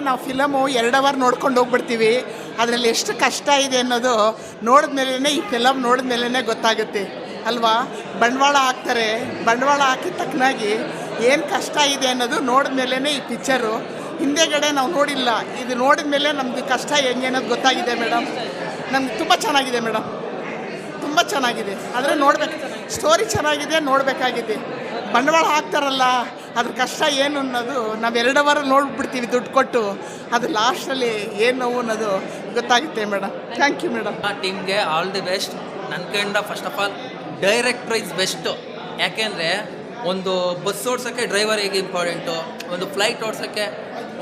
ನಾವು ಫಿಲಮು ಎರಡು ಅವರ್ ನೋಡ್ಕೊಂಡು ಹೋಗ್ಬಿಡ್ತೀವಿ. ಅದರಲ್ಲಿ ಎಷ್ಟು ಕಷ್ಟ ಇದೆ ಅನ್ನೋದು ನೋಡಿದ್ಮೇಲೆ ಈ ಫಿಲಮ್ ನೋಡಿದ್ಮೇಲೆ ಗೊತ್ತಾಗುತ್ತೆ. ಅಲ್ವಾ? ಬಂಡವಾಳ ಹಾಕ್ತಾರೆ. ಬಂಡವಾಳ ಹಾಕಿದ ತಕ್ಕನಾಗಿ ಏನು ಕಷ್ಟ ಇದೆ ಅನ್ನೋದು ನೋಡಿದ್ಮೇಲೆ ಈ ಪಿಕ್ಚರು. ಹಿಂದೆಗಡೆ ನಾವು ನೋಡಿಲ್ಲ. ಇದು ನೋಡಿದ ಮೇಲೆ ನಮ್ಮದು ಕಷ್ಟ ಹೆಂಗೆ ಅನ್ನೋದು ಗೊತ್ತಾಗಿದೆ ಮೇಡಮ್. ನಮ್ಗೆ ತುಂಬ ಚೆನ್ನಾಗಿದೆ ಮೇಡಮ್. ತುಂಬ ಚೆನ್ನಾಗಿದೆ. ಆದರೆ ನೋಡ್ಬೇಕು. ಸ್ಟೋರಿ ಚೆನ್ನಾಗಿದೆ, ನೋಡಬೇಕಾಗಿದೆ. ಬಂಡವಾಳ ಹಾಕ್ತಾರಲ್ಲ, ಅದ್ರ ಕಷ್ಟ ಏನು ಅನ್ನೋದು ನಾವು ಎರಡು ವಾರ ನೋಡ್ಬಿಡ್ತೀವಿ ದುಡ್ಡು ಕೊಟ್ಟು, ಅದು ಲಾಸ್ಟಲ್ಲಿ ಏನು ನೋವು ಅನ್ನೋದು ಗೊತ್ತಾಗುತ್ತೆ ಮೇಡಮ್ ಥ್ಯಾಂಕ್ ಯು ಮೇಡಮ್ ಆ ಟೀಮ್ಗೆ ಆಲ್ ದಿ ಬೆಸ್ಟ್ ನನ್ನ ಕಡೆಯಿಂದ first of all direct price best ಯಾಕೆಂದರೆ ಒಂದು ಬಸ್ ಓಡ್ಸೋಕ್ಕೆ ಡ್ರೈವರ್ ಹೇಗೆ ಇಂಪಾರ್ಟೆಂಟು ಒಂದು ಫ್ಲೈಟ್ ಓಡ್ಸೋಕ್ಕೆ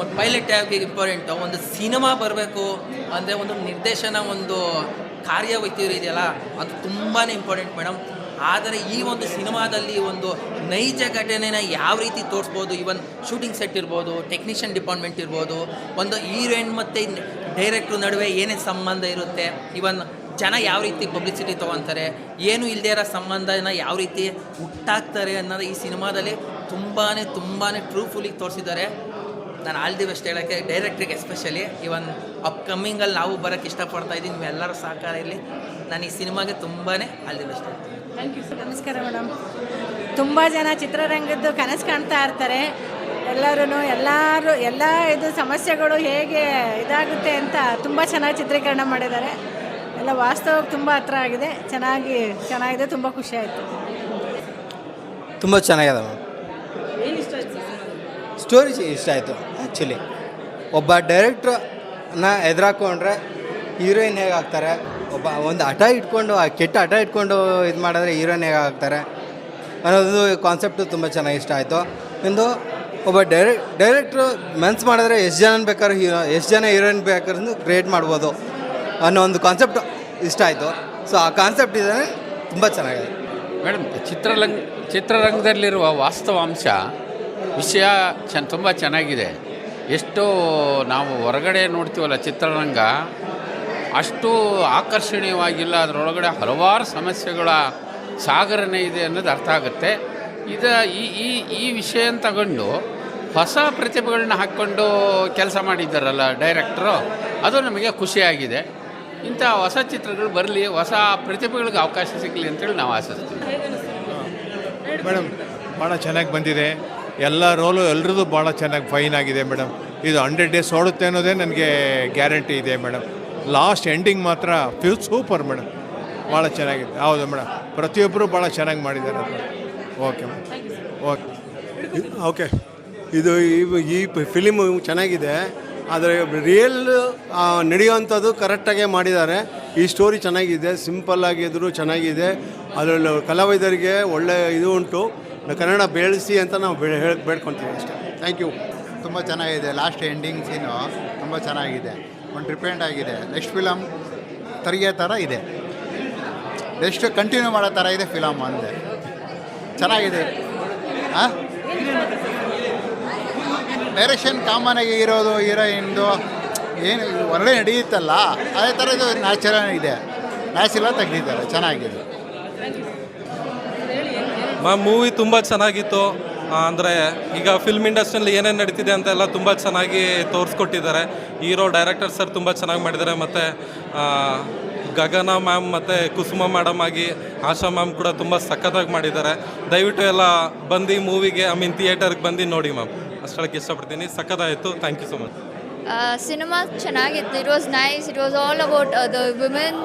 ಒಂದು ಪೈಲಟ್ ಹೇಗೆ ಇಂಪಾರ್ಟೆಂಟು ಒಂದು ಸಿನಿಮಾ ಬರಬೇಕು ಅಂದರೆ ಒಂದು ನಿರ್ದೇಶನ ಒಂದು ಕಾರ್ಯವೈತಿಯರು ಇದೆಯಲ್ಲ, ಅದು ತುಂಬಾ ಇಂಪಾರ್ಟೆಂಟ್ ಮೇಡಮ್ ಆದರೆ ಈ ಒಂದು ಸಿನಿಮಾದಲ್ಲಿ ಒಂದು ನೈಜ ಘಟನೆನ ಯಾವ ರೀತಿ ತೋರಿಸ್ಬೋದು? ಈವನ್ ಶೂಟಿಂಗ್ ಸೆಟ್ ಇರ್ಬೋದು ಟೆಕ್ನಿಷಿಯನ್ ಡಿಪಾರ್ಟ್ಮೆಂಟ್ ಇರ್ಬೋದು, ಒಂದು ಹೀರೋಯಿನ್ ಮತ್ತು ಡೈರೆಕ್ಟ್ರ್ ನಡುವೆ ಏನೇನು ಸಂಬಂಧ ಇರುತ್ತೆ? ಈವನ್ ಜನ ಯಾವ ರೀತಿ ಪಬ್ಲಿಸಿಟಿ ತೊಗೊತಾರೆ? ಏನು ಇಲ್ಲದೇ ಇರೋ ಸಂಬಂಧನ ಯಾವ ರೀತಿ ಹುಟ್ಟಾಕ್ತಾರೆ ಅನ್ನೋದು ಈ ಸಿನಿಮಾದಲ್ಲಿ ತುಂಬಾ ತುಂಬಾ ಟ್ರೂಫುಲಿ ತೋರಿಸಿದ್ದಾರೆ. ನಾನು ಆಲ್ ದಿ ಬೆಸ್ಟ್ ಹೇಳೋಕ್ಕೆ ಡೈರೆಕ್ಟ್ರಿಗೆ ಎಸ್ಪೆಷಲಿ ಇವನ್ ಅಪ್ಕಮಿಂಗಲ್ಲಿ ನಾವು ಬರೋಕ್ಕೆ ಇಷ್ಟಪಡ್ತಾ ಇದ್ದೀನಿ. ಎಲ್ಲರೂ ಸಹಕಾರ ಇರಲಿ. ನಾನು ಈ ಸಿನಿಮಾಗೆ ತುಂಬಾ ಆಲ್ ದಿ ಬೆಸ್ಟ್ ಹೇಳ್ತೀನಿ. ನಮಸ್ಕಾರ ಮೇಡಮ್ ತುಂಬ ಜನ ಚಿತ್ರರಂಗದ್ದು ಕನಸು ಕಾಣ್ತಾ ಇರ್ತಾರೆ. ಎಲ್ಲರೂ ಎಲ್ಲರೂ ಎಲ್ಲ ಇದು ಸಮಸ್ಯೆಗಳು ಹೇಗೆ ಇದಾಗುತ್ತೆ ಅಂತ ತುಂಬ ಚೆನ್ನಾಗಿ ಚಿತ್ರೀಕರಣ ಮಾಡಿದ್ದಾರೆ. ಎಲ್ಲ ವಾಸ್ತವಕ್ಕೆ ತುಂಬ ಹತ್ರ ಆಗಿದೆ. ಚೆನ್ನಾಗಿ ಚೆನ್ನಾಗಿದೆ ತುಂಬ ಖುಷಿ ಆಯಿತು. ತುಂಬ ಚೆನ್ನಾಗಿದೆ ಮ್ಯಾಮ್ ಸ್ಟೋರಿ ಇಷ್ಟ ಆಯಿತು ಆ್ಯಕ್ಚುಲಿ ಒಬ್ಬ ಡೈರೆಕ್ಟ್ರನ್ನ ಎದುರಾಕೊಂಡ್ರೆ ಹೀರೋಯಿನ್ ಹೇಗೆ ಆಗ್ತಾರೆ? ಒಬ್ಬ ಒಂದು ಹಠ ಇಟ್ಕೊಂಡು, ಆ ಕೆಟ್ಟ ಹಠ ಇಟ್ಕೊಂಡು ಇದು ಮಾಡಿದ್ರೆ ಹೀರೋಯಿನ್ ಹೇಗೆ ಆಗ್ತಾರೆ? ಅನ್ನೋದು ಕಾನ್ಸೆಪ್ಟು ತುಂಬ ಚೆನ್ನಾಗಿ ಇಷ್ಟ ಆಯಿತು. ಇಂದು ಒಬ್ಬ ಡೈರೆಕ್ಟ್ ಡೈರೆಕ್ಟ್ರು ಮೆನ್ಸ್ ಮಾಡಿದ್ರೆ ಎಷ್ಟು ಜನ ಬೇಕಾದ್ರೂ ಹೀರೋ, ಎಷ್ಟು ಜನ ಹೀರೋಯಿನ್ ಬೇಕಾದ್ರೂ ಕ್ರಿಯೇಟ್ ಮಾಡ್ಬೋದು ಅನ್ನೋ ಒಂದು ಕಾನ್ಸೆಪ್ಟ್ ಇಷ್ಟ ಆಯಿತು. ಸೊ ಆ ಕಾನ್ಸೆಪ್ಟ್ ಇದೆ, ತುಂಬ ಚೆನ್ನಾಗಿದೆ. ಮೇಡಮ್, ಚಿತ್ರರಂಗ, ಚಿತ್ರರಂಗದಲ್ಲಿರುವ ವಾಸ್ತವಾಂಶ ವಿಷಯ ಚೆನ್ನ ತುಂಬ ಚೆನ್ನಾಗಿದೆ. ಎಷ್ಟು ನಾವು ಹೊರಗಡೆ ನೋಡ್ತೀವಲ್ಲ ಚಿತ್ರರಂಗ ಅಷ್ಟು ಆಕರ್ಷಣೀಯವಾಗಿಲ್ಲ. ಅದರೊಳಗಡೆ ಹಲವಾರು ಸಮಸ್ಯೆಗಳ ಸಾಗರನೆ ಇದೆ ಅನ್ನೋದು ಅರ್ಥ ಆಗುತ್ತೆ. ಇದು ಈ ಈ ಈ ವಿಷಯ ತಗೊಂಡು ಹೊಸ ಪ್ರತಿಭೆಗಳನ್ನ ಹಾಕ್ಕೊಂಡು ಕೆಲಸ ಮಾಡಿದ್ದಾರಲ್ಲ ಡೈರೆಕ್ಟ್ರು, ಅದು ನಮಗೆ ಖುಷಿಯಾಗಿದೆ. ಇಂಥ ಹೊಸ ಚಿತ್ರಗಳು ಬರಲಿ, ಹೊಸ ಪ್ರತಿಭೆಗಳಿಗೆ ಅವಕಾಶ ಸಿಗಲಿ ಅಂತೇಳಿ ನಾವು ಆಶಿಸ್ತೀವಿ. ಮೇಡಮ್, ಭಾಳ ಚೆನ್ನಾಗಿ ಬಂದಿದೆ. ಎಲ್ಲ ರೋಲು ಎಲ್ರದ್ದು ಭಾಳ ಚೆನ್ನಾಗಿ ಫೈನ್ ಆಗಿದೆ ಮೇಡಮ್. ಇದು ಹಂಡ್ರೆಡ್ ಡೇಸ್ ಓಡುತ್ತೆ ಅನ್ನೋದೇ ನನಗೆ ಗ್ಯಾರಂಟಿ ಇದೆ ಮೇಡಮ್. ಲಾಸ್ಟ್ ಎಂಡಿಂಗ್ ಮಾತ್ರ ಫ್ಯೂ ಸೂಪರ್ ಮೇಡಮ್ ಭಾಳ ಚೆನ್ನಾಗಿದೆ. ಹೌದು ಮೇಡಮ್ ಪ್ರತಿಯೊಬ್ಬರು ಭಾಳ ಚೆನ್ನಾಗಿ ಮಾಡಿದ್ದಾರೆ ಓಕೆ ಮೇಡಮ್ ಓಕೆ ಓಕೆ ಇದು ಈ- ಈ ಫಿಲಿಮು ಚೆನ್ನಾಗಿದೆ. ಆದರೆ ರಿಯಲ್ ನಡೆಯುವಂಥದ್ದು ಕರೆಕ್ಟಾಗೇ ಮಾಡಿದ್ದಾರೆ. ಈ ಸ್ಟೋರಿ ಚೆನ್ನಾಗಿದೆ. ಸಿಂಪಲ್ ಆಗಿದ್ರು ಚೆನ್ನಾಗಿದೆ. ಅದರಲ್ಲಿ ಕಲಾವಿದರಿಗೆ ಒಳ್ಳೆ ಇದು ಉಂಟು. ಕನ್ನಡ ಬೆಳೆಸಿ ಅಂತ ನಾವು ಬೇ ಹೇಳಿ ಬೇಡ್ಕೊತೀವಿ ಅಷ್ಟೇ. ಥ್ಯಾಂಕ್ ಯು ತುಂಬ ಚೆನ್ನಾಗಿದೆ. ಲಾಸ್ಟ್ ಎಂಡಿಂಗ್ ಸೀನು ತುಂಬ ಚೆನ್ನಾಗಿದೆ. ಒಂದು ಡಿಪೆಂಡ್ ಆಗಿದೆ. ನೆಕ್ಸ್ಟ್ ಫಿಲಮ್ ತರಿಗೆ ಥರ ಇದೆ. ನೆಕ್ಸ್ಟ್ ಕಂಟಿನ್ಯೂ ಮಾಡೋ ಥರ ಇದೆ ಫಿಲಮ್ ಅಂದೆ. ಚೆನ್ನಾಗಿದೆ. ಹಾಂ ಡೈರೆಕ್ಷನ್ ಕಾಮನ್ ಆಗಿ ಇರೋದು, ಹೀರೋಯಿನ್ದು, ಏನು ಒಳ್ಳೆ ನಡೆಯುತ್ತಲ್ಲ? ಅದೇ ಥರ ಇದು. ನ್ಯಾಚುರಲ್ ಇದೆ ನ್ಯಾಚುರಲ್ ತೆಗೆದಿದ್ದಾರೆ. ಚೆನ್ನಾಗಿದೆ. ಮ್ಯಾಮ್ ಮೂವಿ ತುಂಬ ಚೆನ್ನಾಗಿತ್ತು. ಅಂದರೆ ಈಗ ಫಿಲ್ಮ್ ಇಂಡಸ್ಟ್ರಿಯಲ್ಲಿ ಏನೇನು ನಡೀತಿದೆ ಅಂತೆಲ್ಲ ತುಂಬ ಚೆನ್ನಾಗಿ ತೋರಿಸ್ಕೊಟ್ಟಿದ್ದಾರೆ. ಹೀರೋ ಡೈರೆಕ್ಟರ್ ಸರ್ ತುಂಬ ಚೆನ್ನಾಗಿ ಮಾಡಿದ್ದಾರೆ. ಮತ್ತು ಗಗನ ಮ್ಯಾಮ್ ಮತ್ತು ಕುಸುಮ ಮೇಡಮ್ ಆಗಿ ಆಶಾ ಮ್ಯಾಮ್ ಕೂಡ ತುಂಬ ಸಖತ್ತಾಗಿ ಮಾಡಿದ್ದಾರೆ. ದಯವಿಟ್ಟು ಎಲ್ಲ ಬಂದು ಮೂವಿಗೆ ಐ ಮೀನ್ ಥಿಯೇಟರ್ಗೆ ಬಂದು ನೋಡಿ ಮ್ಯಾಮ್ ಅಷ್ಟಕ್ಕೆ ಇಷ್ಟಪಡ್ತೀನಿ. ಸಖತ್ತಾಯಿತು. Thank you so much cinema ಚೆನ್ನಾಗಿತ್ತು. It was nice it was all about the women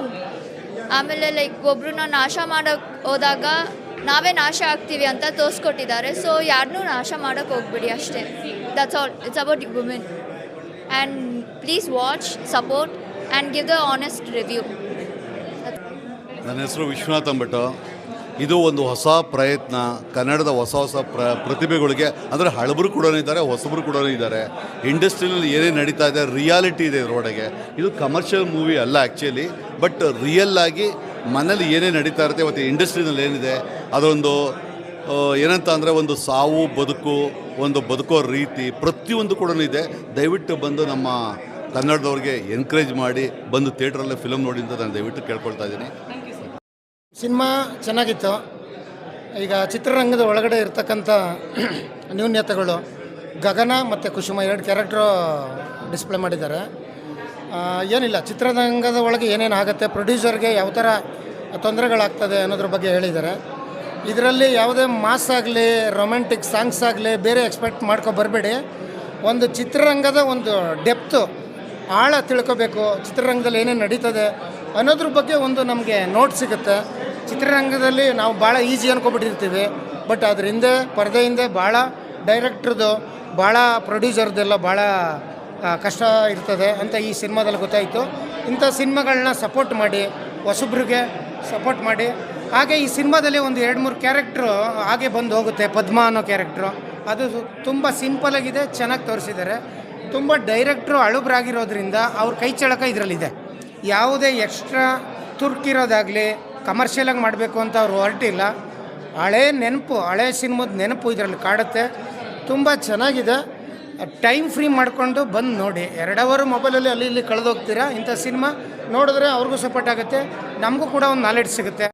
ಆಮೇಲೆ ಲೈಕ್ ಒಬ್ರನ್ನ ನಾಶ ಮಾಡೋಕ್ಕೆ ಹೋದಾಗ ನಾವೇ ನಾಶ ಆಗ್ತೀವಿ ಅಂತ ತೋರಿಸ್ಕೊಟ್ಟಿದ್ದಾರೆ. ಸೊ ಯಾರನ್ನೂ ನಾಶ ಮಾಡೋಕ್ಕೆ ಹೋಗ್ಬಿಡಿ ಅಷ್ಟೇ. That's all it's about women and please watch support and give the honest review ನನ್ನ ಹೆಸರು ವಿಶ್ವನಾಥ್ ಅಂಬಟ್ಟ. ಇದು ಒಂದು ಹೊಸ ಪ್ರಯತ್ನ. ಕನ್ನಡದ ಹೊಸ ಹೊಸ ಪ್ರ, ಪ್ರತಿಭೆಗಳಿಗೆ, ಅಂದರೆ ಹಳಬರು ಕೂಡ ಇದ್ದಾರೆ, ಹೊಸಬರು ಕೂಡ ಇದ್ದಾರೆ. ಇಂಡಸ್ಟ್ರಿಯಲ್ಲಿ ಏನೇ ನಡೀತಾ ಇದೆ ರಿಯಾಲಿಟಿ ಇದೆ ಇದರೊಳಗೆ. ಇದು ಕಮರ್ಷಿಯಲ್ ಮೂವಿ ಅಲ್ಲ ಆ್ಯಕ್ಚುಲಿ ಬಟ್ ರಿಯಲ್ ಆಗಿ ಮನೇಲಿ ಏನೇ ನಡೀತಾ ಇರುತ್ತೆ ಮತ್ತು ಇಂಡಸ್ಟ್ರಿನಲ್ಲಿ ಏನಿದೆ, ಅದೊಂದು ಏನಂತ ಅಂದರೆ ಒಂದು ಸಾವು, ಬದುಕು, ಒಂದು ಬದುಕೋ ರೀತಿ ಪ್ರತಿಯೊಂದು ಕೂಡ ಇದೆ. ದಯವಿಟ್ಟು ಬಂದು ನಮ್ಮ ಕನ್ನಡದವ್ರಿಗೆ ಎನ್ಕರೇಜ್ ಮಾಡಿ, ಬಂದು ಥಿಯೇಟ್ರಲ್ಲೇ ಫಿಲಮ್ ನೋಡಿ ಅಂತ ನಾನು ದಯವಿಟ್ಟು ಕೇಳ್ಕೊಳ್ತಾ ಇದ್ದೀನಿ. ಸಿನಿಮಾ ಚೆನ್ನಾಗಿತ್ತು. ಈಗ ಚಿತ್ರರಂಗದ ಒಳಗಡೆ ಇರ್ತಕ್ಕಂಥ ನ್ಯೂನ್ಯತೆಗಳು ಗಗನ ಮತ್ತು ಕುಸುಮ ಎರಡು ಕ್ಯಾರೆಕ್ಟ್ರು ಡಿಸ್ಪ್ಲೇ ಮಾಡಿದ್ದಾರೆ. ಏನಿಲ್ಲ, ಚಿತ್ರರಂಗದ ಒಳಗೆ ಏನೇನು ಆಗುತ್ತೆ, ಪ್ರೊಡ್ಯೂಸರ್ಗೆ ಯಾವ ಥರ ತೊಂದರೆಗಳಾಗ್ತದೆ ಅನ್ನೋದ್ರ ಬಗ್ಗೆ ಹೇಳಿದ್ದಾರೆ. ಇದರಲ್ಲಿ ಯಾವುದೇ ಮಾಸ್ ಆಗಲಿ ರೊಮ್ಯಾಂಟಿಕ್ ಸಾಂಗ್ಸ್ ಆಗಲಿ, ಬೇರೆ ಎಕ್ಸ್ಪೆಕ್ಟ್ ಮಾಡ್ಕೊ ಬರಬೇಡಿ. ಒಂದು ಚಿತ್ರರಂಗದ ಒಂದು ಡೆಪ್ತು ಆಳ ತಿಳ್ಕೋಬೇಕು, ಚಿತ್ರರಂಗದಲ್ಲಿ ಏನೇನು ನಡೀತದೆ ಅನ್ನೋದ್ರ ಬಗ್ಗೆ ಒಂದು ನಮಗೆ ನೋಟ್ ಸಿಗುತ್ತೆ. ಚಿತ್ರರಂಗದಲ್ಲಿ ನಾವು ಭಾಳ ಈಸಿ ಅನ್ಕೊಬಿಟ್ಟಿರ್ತೀವಿ ಬಟ್ ಅದ್ರ ಹಿಂದೆ ಭಾಳ ಡೈರೆಕ್ಟ್ರದ್ದು ಭಾಳ ಪ್ರೊಡ್ಯೂಸರ್ದೆಲ್ಲ ಭಾಳ ಕಷ್ಟ ಇರ್ತದೆ ಅಂತ ಈ ಸಿನಿಮಾದಲ್ಲಿ ಗೊತ್ತಾಯಿತು. ಇಂಥ ಸಿನಿಮಾಗಳನ್ನ ಸಪೋರ್ಟ್ ಮಾಡಿ, ಹೊಸಬ್ರಿಗೆ ಸಪೋರ್ಟ್ ಮಾಡಿ. ಹಾಗೆ ಈ ಸಿನಿಮಾದಲ್ಲಿ ಒಂದು ಎರಡು ಮೂರು ಕ್ಯಾರೆಕ್ಟ್ರು ಹಾಗೆ ಬಂದು ಹೋಗುತ್ತೆ, ಪದ್ಮ ಅನ್ನೋ ಕ್ಯಾರೆಕ್ಟ್ರು ಅದು ತುಂಬ ಸಿಂಪಲಾಗಿದೆ ಚೆನ್ನಾಗಿ ತೋರಿಸಿದ್ದಾರೆ. ತುಂಬ ಡೈರೆಕ್ಟ್ರು ಅಳುಬ್ರಾಗಿರೋದ್ರಿಂದ ಅವ್ರ ಕೈ ಚಳಕ ಇದರಲ್ಲಿದೆ. ಯಾವುದೇ ಎಕ್ಸ್ಟ್ರಾ ತುರ್ಕಿರೋದಾಗಲಿ ಕಮರ್ಷಿಯಲಾಗಿ ಮಾಡಬೇಕು ಅಂತ ಅವ್ರು ಹೊರಟಿಲ್ಲ ಹಳೇ ನೆನಪು, ಹಳೇ ಸಿನಿಮಾದ ನೆನಪು ಇದರಲ್ಲಿ ಕಾಡುತ್ತೆ. ತುಂಬ ಚೆನ್ನಾಗಿದೆ. ಟೈಮ್ ಫ್ರೀ ಮಾಡಿಕೊಂಡು ಬಂದು ನೋಡಿ. ಎರಡವರು ಅವರು ಮೊಬೈಲಲ್ಲಿ ಅಲ್ಲಿ ಇಲ್ಲಿ ಕಳೆದೋಗ್ತೀರಾ? ಇಂಥ ಸಿನಿಮಾ ನೋಡಿದ್ರೆ ಅವ್ರಿಗೂ ಸಪೋರ್ಟ್ ಆಗುತ್ತೆ. ನಮಗೂ ಕೂಡ ಒಂದು ನಾಲೆಡ್ಜ್ ಸಿಗುತ್ತೆ.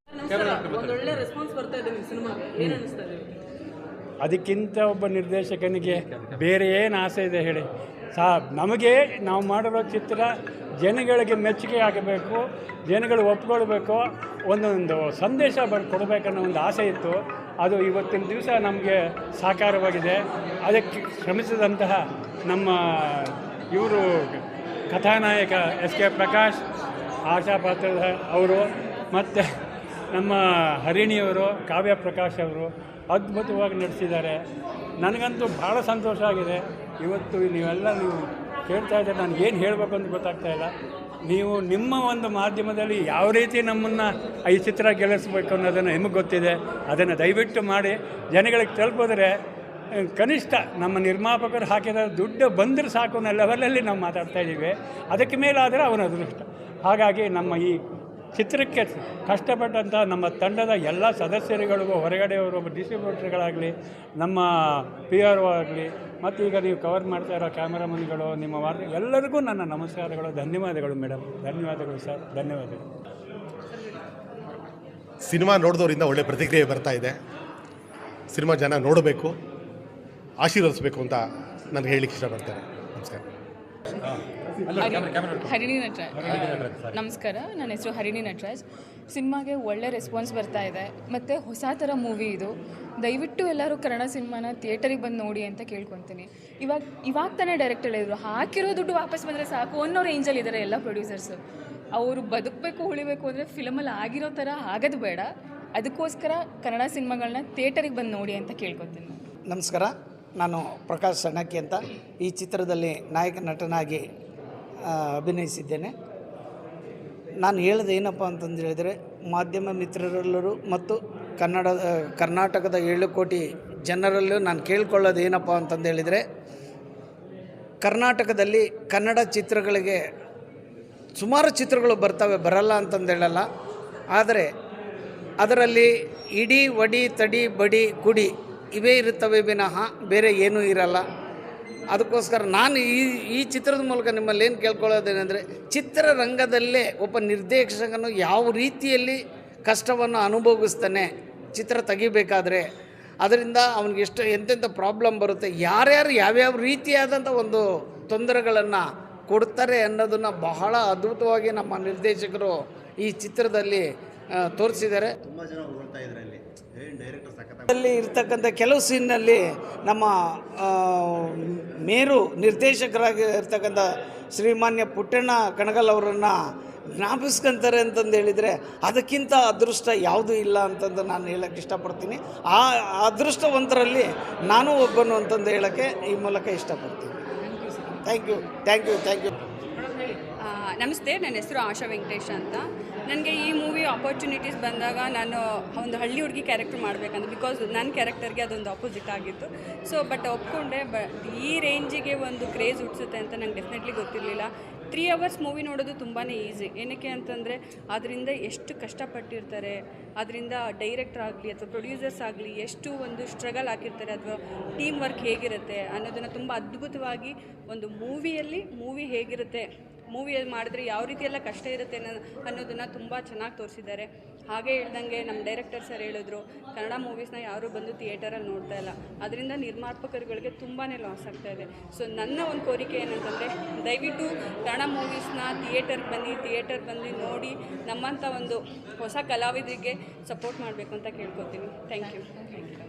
ಅದಕ್ಕಿಂತ ಒಬ್ಬ ನಿರ್ದೇಶಕನಿಗೆ ಬೇರೆ ಏನು ಆಸೆ ಇದೆ ಹೇಳಿ. ಸಾ ನಮಗೆ ನಾವು ಮಾಡಿರೋ ಚಿತ್ರ ಜನಗಳಿಗೆ ಮೆಚ್ಚುಗೆ ಆಗಬೇಕು ಜನಗಳು ಒಪ್ಕೊಳ್ಬೇಕು ಒಂದೊಂದು ಸಂದೇಶ ಬರ್ ಕೊಡಬೇಕನ್ನೋ ಒಂದು ಆಸೆ ಇತ್ತು. ಅದು ಇವತ್ತಿನ ದಿವಸ ನಮಗೆ ಸಾಕಾರವಾಗಿದೆ. ಅದಕ್ಕೆ ಶ್ರಮಿಸಿದಂತಹ ನಮ್ಮ ಇವರು ಕಥಾನಾಯಕ ಎಸ್ ಕೆ ಪ್ರಕಾಶ್, ಆಶಾ ಪಾತ್ರದ ಅವರು ಮತ್ತು ನಮ್ಮ ಹರಿಣಿಯವರು ಕಾವ್ಯ ಪ್ರಕಾಶ್ ಅವರು ಅದ್ಭುತವಾಗಿ ನಡೆಸಿದ್ದಾರೆ ನನಗಂತೂ ಭಾಳ ಸಂತೋಷ ಆಗಿದೆ. ಇವತ್ತು ನೀವೆಲ್ಲ ನೀವು ಕೇಳ್ತಾ ಇದ್ದರೆ ನಾನು ಏನು ಹೇಳಬೇಕು ಅಂತ ಗೊತ್ತಾಗ್ತಾ ಇಲ್ಲ. ನೀವು ನಿಮ್ಮ ಒಂದು ಮಾಧ್ಯಮದಲ್ಲಿ ಯಾವ ರೀತಿ ನಮ್ಮನ್ನು ಈ ಚಿತ್ರ ಗೆಲ್ಲಿಸ್ಬೇಕು ಅನ್ನೋದನ್ನು ನಿಮಗೆ ಗೊತ್ತಿದೆ. ಅದನ್ನು ದಯವಿಟ್ಟು ಮಾಡಿ. ಜನಗಳಿಗೆ ತಲುಪಿದ್ರೆ ಕನಿಷ್ಠ ನಮ್ಮ ನಿರ್ಮಾಪಕರು ಹಾಕಿದ ದುಡ್ಡು ಬಂದರೆ ಸಾಕು ಅನ್ನೋ ಲೆವೆಲಲ್ಲಿ ನಾವು ಮಾತಾಡ್ತಾ ಇದ್ದೀವಿ. ಅದಕ್ಕೆ ಮೇಲಾದರೆ ಅವನ ಅದೃಷ್ಟ. ಹಾಗಾಗಿ ನಮ್ಮ ಈ ಚಿತ್ರಕ್ಕೆ ಕಷ್ಟಪಟ್ಟಂಥ ನಮ್ಮ ತಂಡದ ಎಲ್ಲ ಸದಸ್ಯರುಗಳಿಗೂ, ಹೊರಗಡೆಯವರು ಡಿಸ್ಟ್ರಿಬ್ಯೂಟರ್ಗಳಾಗಲಿ ನಮ್ಮ ಪಿ ಆರ್ ಒ ಆಗಲಿ ಮತ್ತು ಈಗ ನೀವು ಕವರ್ ಮಾಡ್ತಾ ಇರೋ ಕ್ಯಾಮರಾಮನ್ಗಳು ನಿಮ್ಮ ವಾರ್ತೆ ಎಲ್ಲರಿಗೂ ನನ್ನ ನಮಸ್ಕಾರಗಳು ಧನ್ಯವಾದಗಳು ಮೇಡಮ್ ಧನ್ಯವಾದಗಳು ಸರ್ ಧನ್ಯವಾದಗಳು. ಸಿನಿಮಾ ನೋಡಿದವರಿಂದ ಒಳ್ಳೆ ಪ್ರತಿಕ್ರಿಯೆ ಬರ್ತಾ ಇದೆ. ಸಿನಿಮಾ ಜನ ನೋಡಬೇಕು ಆಶೀರ್ವದಿಸಬೇಕು ಅಂತ ನಾನು ಹೇಳಲಿಕ್ಕೆ ಇಷ್ಟಪಡ್ತೇನೆ. ನಮಸ್ಕಾರ. ಹರಿಣಿ ನಟರಾಜ್. ನಮಸ್ಕಾರ. ನನ್ನ ಹೆಸರು ಹರಿಣಿ ನಟರಾಜ್. ಸಿನಿಮಾಗೆ ಒಳ್ಳೆ ರೆಸ್ಪಾನ್ಸ್ ಬರ್ತಾ ಇದೆ. ಮತ್ತು ಹೊಸ ಥರ ಮೂವಿ ಇದು. ದಯವಿಟ್ಟು ಎಲ್ಲರೂ ಕನ್ನಡ ಸಿನಿಮಾನ ಥಿಯೇಟರಿಗೆ ಬಂದು ನೋಡಿ ಅಂತ ಕೇಳ್ಕೊತೀನಿ. ಇವಾಗ ಇವಾಗ ತಾನೇ ಡೈರೆಕ್ಟರ್ ಹೇಳಿದರು, ಹಾಕಿರೋ ದುಡ್ಡು ವಾಪಸ್ ಬಂದರೆ ಸಾಕು ಅನ್ನೋ ರೇಂಜಲ್ಲಿ ಇದ್ದಾರೆ ಎಲ್ಲ ಪ್ರೊಡ್ಯೂಸರ್ಸು ಅವರು ಬದುಕಬೇಕು, ಉಳಿಬೇಕು ಅಂದರೆ ಫಿಲಮಲ್ಲಿ ಆಗಿರೋ ಥರ ಆಗೋದು ಬೇಡ. ಅದಕ್ಕೋಸ್ಕರ ಕನ್ನಡ ಸಿನಿಮಾಗಳನ್ನ ಥಿಯೇಟರಿಗೆ ಬಂದು ನೋಡಿ ಅಂತ ಕೇಳ್ಕೊತೀನಿ. ನಮಸ್ಕಾರ. ನಾನು ಪ್ರಕಾಶ್ ಸಣ್ಣಕ್ಕಿ ಅಂತ ಈ ಚಿತ್ರದಲ್ಲಿ ನಾಯಕ ನಟನಾಗಿ ಅಭಿನಯಿಸಿದ್ದೇನೆ. ನಾನು ಹೇಳಿದ ಏನಪ್ಪ ಅಂತಂದು ಹೇಳಿದರೆ, ಮಾಧ್ಯಮ ಮಿತ್ರರೆಲ್ಲರೂ ಮತ್ತು ಕನ್ನಡ ಕರ್ನಾಟಕದ ಏಳು ಕೋಟಿ ಜನರಲ್ಲೂ ನಾನು ಕೇಳ್ಕೊಳ್ಳೋದು ಏನಪ್ಪ ಅಂತಂದು ಹೇಳಿದರೆ, ಕರ್ನಾಟಕದಲ್ಲಿ ಕನ್ನಡ ಚಿತ್ರಗಳಿಗೆ ಸುಮಾರು ಚಿತ್ರಗಳು ಬರ್ತವೆ, ಬರಲ್ಲ ಅಂತಂದು ಹೇಳಲ್ಲ. ಆದರೆ ಅದರಲ್ಲಿ ಇಡೀ ವಡಿ ತಡಿ, ಬಡಿ, ಕುಡಿ ಇವೇ ಇರುತ್ತವೆ ವಿನಃ, ಬೇರೆ ಏನೂ ಇರಲ್ಲ. ಅದಕ್ಕೋಸ್ಕರ ನಾನು ಈ ಈ ಚಿತ್ರದ ಮೂಲಕ ನಿಮ್ಮಲ್ಲಿ ಏನು ಕೇಳ್ಕೊಳ್ಳೋದೇನೆಂದರೆ ಚಿತ್ರರಂಗದಲ್ಲೇ ಒಬ್ಬ ನಿರ್ದೇಶಕನು ಯಾವ ರೀತಿಯಲ್ಲಿ ಕಷ್ಟವನ್ನು ಅನುಭವಿಸ್ತಾನೆ ಚಿತ್ರ ತೆಗಿಬೇಕಾದ್ರೆ, ಅದರಿಂದ ಅವನಿಗೆ ಎಷ್ಟು, ಎಂತೆಂಥ ಪ್ರಾಬ್ಲಮ್ ಬರುತ್ತೆ, ಯಾರ್ಯಾರು ಯಾವ್ಯಾವ ರೀತಿಯಾದಂಥ ಒಂದು ತೊಂದರೆಗಳನ್ನು ಕೊಡ್ತಾರೆ ಅನ್ನೋದನ್ನು ಬಹಳ ಅದ್ಭುತವಾಗಿ ನಮ್ಮ ನಿರ್ದೇಶಕರು ಈ ಚಿತ್ರದಲ್ಲಿ ತೋರಿಸಿದ್ದಾರೆ. ತುಂಬ ಜನ ಅಲ್ಲಿ ಇರ್ತಕ್ಕಂಥ ಕೆಲವು ಸೀನ್ನಲ್ಲಿ ನಮ್ಮ ಮೇರು ನಿರ್ದೇಶಕರಾಗಿ ಇರ್ತಕ್ಕಂಥ ಶ್ರೀಮಾನ್ಯ ಪುಟ್ಟಣ್ಣ ಕಣಗಲ್ ಅವರನ್ನು ಜ್ಞಾಪಿಸ್ಕೊಂತಾರೆ ಅಂತಂದು ಹೇಳಿದರೆ ಅದಕ್ಕಿಂತ ಅದೃಷ್ಟ ಯಾವುದೂ ಇಲ್ಲ ಅಂತಂದು ನಾನು ಹೇಳೋಕ್ಕೆ ಇಷ್ಟಪಡ್ತೀನಿ. ಆ ಅದೃಷ್ಟವಂತರಲ್ಲಿ ನಾನು ಒಬ್ಬನು ಅಂತಂದು ಹೇಳೋಕ್ಕೆ ಈ ಮೂಲಕ ಇಷ್ಟಪಡ್ತೀನಿ. Thank you thank you thank you ನಮಸ್ತೆ, ನನ್ನ ಹೆಸರು ಆಶಾ ವೆಂಕಟೇಶ್ ಅಂತ. ನನಗೆ ಈ ಮೂವಿ ಆಪರ್ಚುನಿಟೀಸ್ ಬಂದಾಗ ನಾನು ಒಂದು ಹಳ್ಳಿ ಹುಡುಗಿ ಕ್ಯಾರೆಕ್ಟರ್ ಮಾಡಬೇಕಂತ ಬಿಕಾಸ್ ನನ್ನ ಕ್ಯಾರೆಕ್ಟರ್ಗೆ ಅದೊಂದು ಆಪೋಸಿಟ್ ಆಗಿತ್ತು. ಸೊ ಬಟ್ ಒಪ್ಕೊಂಡೆ ಬಟ್ ಈ ರೇಂಜಿಗೆ ಒಂದು ಕ್ರೇಜ್ ಹುಟ್ಟಿಸುತ್ತೆ ಅಂತ ನಂಗೆ ಡೆಫಿನೆಟ್ಲಿ ಗೊತ್ತಿರಲಿಲ್ಲ. ತ್ರೀ ಅವರ್ಸ್ ಮೂವಿ ನೋಡೋದು ತುಂಬಾ ಈಸಿ ಏನಕ್ಕೆ ಅಂತಂದರೆ ಅದರಿಂದ ಎಷ್ಟು ಕಷ್ಟಪಟ್ಟಿರ್ತಾರೆ ಅದರಿಂದ ಡೈರೆಕ್ಟರ್ ಆಗಲಿ ಅಥವಾ ಪ್ರೊಡ್ಯೂಸರ್ಸ್ ಆಗಲಿ ಎಷ್ಟು ಒಂದು ಸ್ಟ್ರಗಲ್ ಹಾಕಿರ್ತಾರೆ, ಅಥವಾ ಟೀಮ್ ವರ್ಕ್ ಹೇಗಿರುತ್ತೆ ಅನ್ನೋದನ್ನು ತುಂಬ ಅದ್ಭುತವಾಗಿ ಒಂದು ಮೂವಿಯಲ್ಲಿ ಮೂವಿ ಹೇಗಿರುತ್ತೆ ಮೂವಿಯಲ್ಲಿ ಮಾಡಿದ್ರೆ ಯಾವ ರೀತಿ ಎಲ್ಲ ಕಷ್ಟ ಇರುತ್ತೆ ಅನ್ನೋ ಅನ್ನೋದನ್ನು ತುಂಬ ಚೆನ್ನಾಗಿ ತೋರಿಸಿದ್ದಾರೆ. ಹಾಗೆ ಹೇಳ್ದಂಗೆ ನಮ್ಮ ಡೈರೆಕ್ಟರ್ ಸರ್ ಹೇಳಿದ್ರು, ಕನ್ನಡ ಮೂವೀಸ್ನ ಯಾರೂ ಬಂದು ಥಿಯೇಟರಲ್ಲಿ ನೋಡ್ತಾ ಇಲ್ಲ. ಅದರಿಂದ ನಿರ್ಮಾಪಕರುಗಳಿಗೆ ತುಂಬಾ ಲಾಸ್ ಆಗ್ತಾ ಇದೆ. ಸೊ ನನ್ನ ಒಂದು ಕೋರಿಕೆ ಏನಂತಂದರೆ, ದಯವಿಟ್ಟು ಕನ್ನಡ ಮೂವೀಸ್ನ ಥಿಯೇಟರ್ಗೆ ಬನ್ನಿ, ಥಿಯೇಟರ್ ಬಂದು ನೋಡಿ ನಮ್ಮಂಥ ಒಂದು ಹೊಸ ಕಲಾವಿದರಿಗೆ ಸಪೋರ್ಟ್ ಮಾಡಬೇಕು ಅಂತ ಕೇಳ್ಕೊತೀನಿ. Thank you